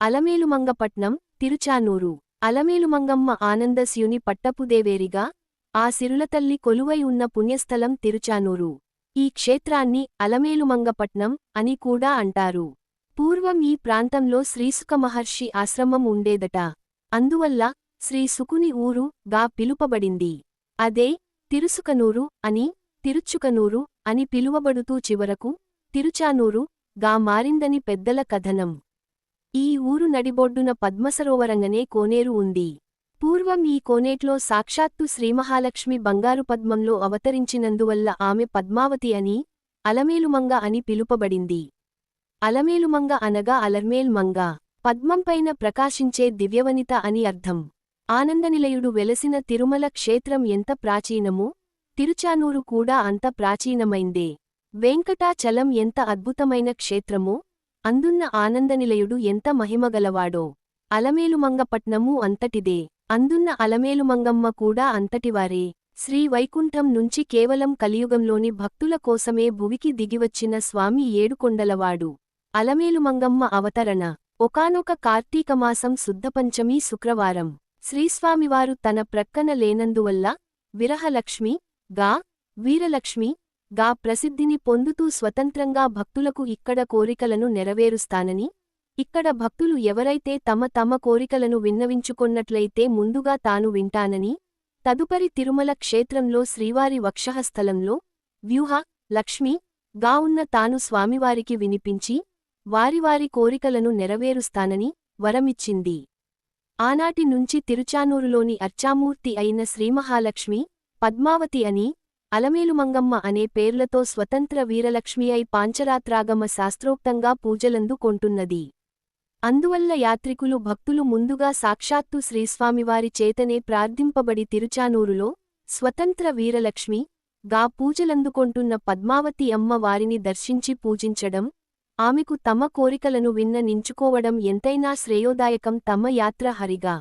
అలమేలుమంగపట్నం తిరుచానూరు. అలమేలుమంగమ్మ ఆనందస్యుని పట్టపుదేవేరిగా ఆ సిరులతల్లి కొలువై ఉన్న పుణ్యస్థలం తిరుచానూరు. ఈ క్షేత్రాన్ని అలమేలుమంగపట్నం అని కూడా అంటారు. పూర్వం ఈ ప్రాంతంలో శ్రీసుక మహర్షి ఆశ్రమం ఉండేదట. అందువల్ల శ్రీసుకుని ఊరు గా పిలుపబడింది. అదే తిరుసుకనూరు అని తిరుచుకనూరు అని పిలువబడుతూ చివరకు తిరుచానూరు గా మారిందని పెద్దల కథనం. ఈ ఊరు నడిబొడ్డున పద్మసరోవరంగనే కోనేరు ఉంది. పూర్వం ఈ కోనేట్లో సాక్షాత్తు శ్రీమహాలక్ష్మి బంగారు పద్మంలో అవతరించినందువల్ల ఆమె పద్మావతి అని అలమేలుమంగ అని పిలుపబడింది. అలమేలుమంగ అనగా అలర్మేల్మంగ. పద్మంపైన ప్రకాశించే దివ్యవనిత అని అర్థం. ఆనందనిలయుడు వెలసిన తిరుమల క్షేత్రం ఎంత ప్రాచీనమో తిరుచానూరు కూడా అంత ప్రాచీనమైందే. వెంకటాచలం ఎంత అద్భుతమైన క్షేత్రమో అందున్న ఆనందనిలయుడు ఎంత మహిమగలవాడో. అలమేలుమంగపట్నమూ అంతటిదే. అందున్న అలమేలుమంగమ్మ కూడా అంతటివారే. శ్రీ వైకుంఠం నుంచి కేవలం కలియుగంలోని భక్తుల కోసమే భువికి దిగివచ్చిన స్వామి ఏడుకొండలవాడు. అలమేలుమంగమ్మ అవతరణ. ఒకానొక కార్తీకమాసం శుద్ధపంచమీ శుక్రవారం. శ్రీస్వామివారు తన ప్రక్కన లేనందువల్ల విరహలక్ష్మి గా వీరలక్ష్మి గా ప్రసిద్ధిని పొందుతూ స్వతంత్రంగా భక్తులకు ఇక్కడ కోరికలను నెరవేరుస్తానని ఇక్కడ భక్తులు ఎవరైతే తమ తమ కోరికలను విన్నవించుకొన్నట్లయితే ముందుగా తాను వింటానని తదుపరి తిరుమల క్షేత్రంలో శ్రీవారి వక్షహస్థలంలో వ్యూహ లక్ష్మి గా ఉన్న తాను స్వామివారికి వినిపించి వారివారి కోరికలను నెరవేరుస్తానని వరమిచ్చింది. ఆనాటి నుంచి తిరుచానూరులోని అర్చామూర్తి అయిన శ్రీమహాలక్ష్మి పద్మావతి అని అలమేలుమంగమ్మ అనే పేర్లతో స్వతంత్ర వీరలక్ష్మి అయి పాంచరాత్రాగమ శాస్త్రోక్తంగా పూజలందుకొంటున్నది అందువల్ల యాత్రికులు భక్తులు ముందుగా సాక్షాత్తు శ్రీస్వామివారి చేతనే ప్రార్థింపబడి తిరుచానూరులో స్వతంత్ర వీరలక్ష్మి గా పూజలందుకొంటున్న పద్మావతి అమ్మ వారిని దర్శించి పూజించడం ఆమెకు తమ కోరికలను విన్న నించుకోవడం ఎంతైనా శ్రేయోదాయకం తమ యాత్ర హరిగా.